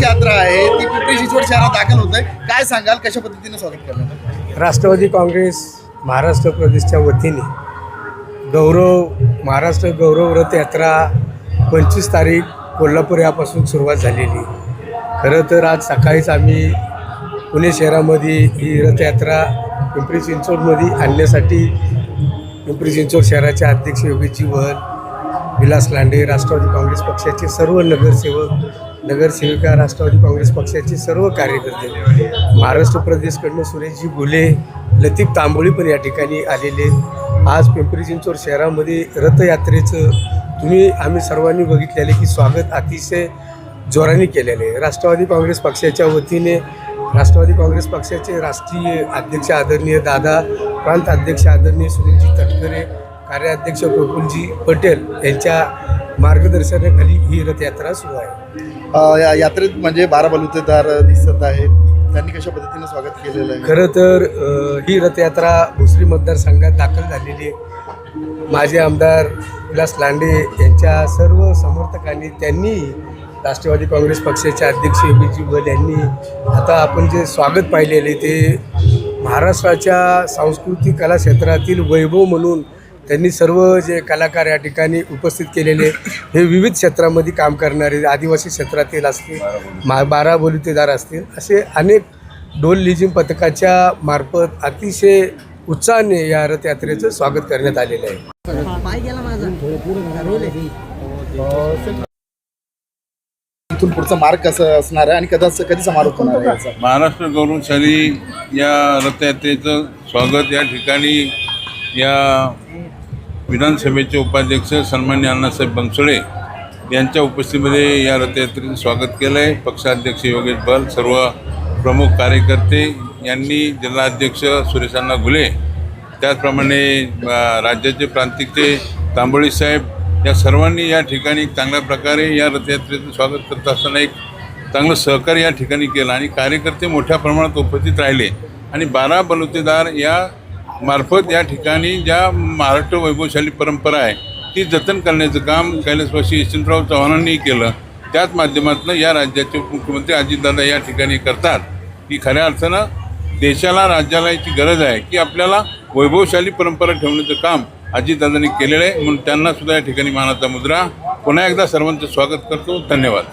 कलश यात्रा आहे ती पिंपरी चिंचवड शहरात दाखल होत आहे. काय सांगाल कशा पद्धतीने स्वागत करणार? राष्ट्रवादी काँग्रेस महाराष्ट्र प्रदेशच्या वतीने गौरव महाराष्ट्र गौरव रथयात्रा पंचवीस तारीख कोल्हापूर यापासून सुरुवात झालेली. खरं तर आज सकाळीच आम्ही पुणे शहरामध्ये ही रथयात्रा पिंपरी चिंचवडमध्ये आणण्यासाठी पिंपरी चिंचवड शहराचे अध्यक्ष योगेशजी वहल विलास लांडे राष्ट्रवादी काँग्रेस पक्षाचे सर्व नगरसेवक नगरसेविका राष्ट्रवादी काँग्रेस पक्षाचे सर्व कार्यकर्ते महाराष्ट्र प्रदेशकडनं सुरेशजी गुले लतीफ तांबोळी पण या ठिकाणी आलेले. आज पिंपरी चिंचवड शहरामध्ये रथयात्रेचं तुम्ही आम्ही सर्वांनी बघितलेले की स्वागत अतिशय जोराने केलेले आहे. राष्ट्रवादी काँग्रेस पक्षाच्या वतीने राष्ट्रवादी काँग्रेस पक्षाचे राष्ट्रीय अध्यक्ष आदरणीय दादा प्रांत अध्यक्ष आदरणीय सुनीलजी तटकरे कार्याध्यक्ष प्रफुल्लजी पटेल यांच्या मार्गदर्शनाखाली ही रथयात्रा सुरू आहे. या यात्रेत म्हणजे बारा बलुतेदार दिसत आहेत. त्यांनी कशा पद्धतीने स्वागत केलेलं आहे? खरं तर ही रथयात्रा भोसरी मतदारसंघात दाखल झालेली आहे. माजी आमदार विलास लांडे यांच्या सर्व समर्थकांनी त्यांनी राष्ट्रवादी काँग्रेस पक्षाचे अध्यक्ष योगीजी बल यांनी आता आपण जे स्वागत पाहिलेले ते महाराष्ट्राच्या सांस्कृतिक कला क्षेत्रातील वैभव म्हणून त्यांनी सर्व जे कलाकार या ठिकाणी उपस्थित केलेले हे विविध क्षेत्रामध्ये काम करणारे आदिवासी क्षेत्रातील असतील मा बारा बोलतेदार असतील असे अनेक डोल लिजिम पथकाच्या मार्फत अतिशय उत्साहाने या रथयात्रेचं स्वागत करण्यात आलेलं आहे. इथून पुढचा मार्ग कसं असणार आहे आणि कधी कधी समारोप होणार आहे याचा? महाराष्ट्र गौरवशाली या रथयात्रेचं स्वागत या ठिकाणी या विधानसभेचे उपाध्यक्ष सन्मान्य अण्णासाहेब बनसोडे यांच्या उपस्थितीमध्ये या रथयात्रेचं स्वागत केलं आहे पक्षाध्यक्ष योगेश बल सर्व प्रमुख कार्यकर्ते यांनी जिल्हाध्यक्ष सुरेशांना घुले त्याचप्रमाणे राज्याचे प्रांतिकचे तांबोळी साहेब या सर्वांनी या ठिकाणी चांगल्या प्रकारे या रथयात्रेचं स्वागत करत असताना एक चांगलं सहकार्य या ठिकाणी केलं आणि कार्यकर्ते मोठ्या प्रमाणात उपस्थित राहिले. आणि बारा बलुतेदार या मार्फत या ठिकाणी ज्या महाराष्ट्र वैभवशाली परंपरा आहे ती जतन करण्याचं काम कैलासवासी यशवंतराव चव्हाणांनी केलं. त्याच माध्यमातून या राज्याचे मुख्यमंत्री अजितदादा या ठिकाणी करतात. की खऱ्या अर्थानं देशाला राज्याला याची गरज आहे की आपल्याला वैभवशाली परंपरा ठेवण्याचं काम अजितदादांनी केलेलं आहे. म्हणून त्यांना सुद्धा या ठिकाणी मानाचा मुद्रा. पुन्हा एकदा सर्वांचं स्वागत करतो. धन्यवाद.